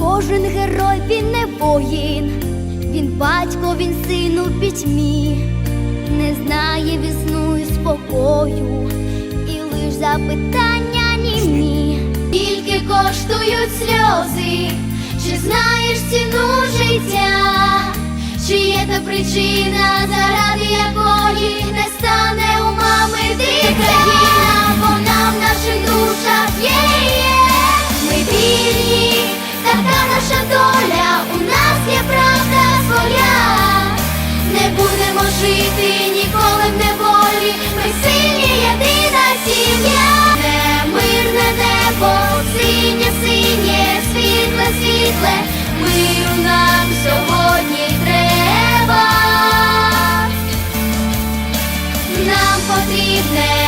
Кожен герой він не воїн, він батько, він син у пітьмі, не знає вісну і спокою, і лиш запитання німі. Скільки коштують сльози, чи знаєш ціну життя, чи є та причина, заради якої жити ніколи в неволі, ми сильні, єдина сім'я. Не мирне небо, синє, синє, світле, світле, миру нам сьогодні треба. Нам потрібне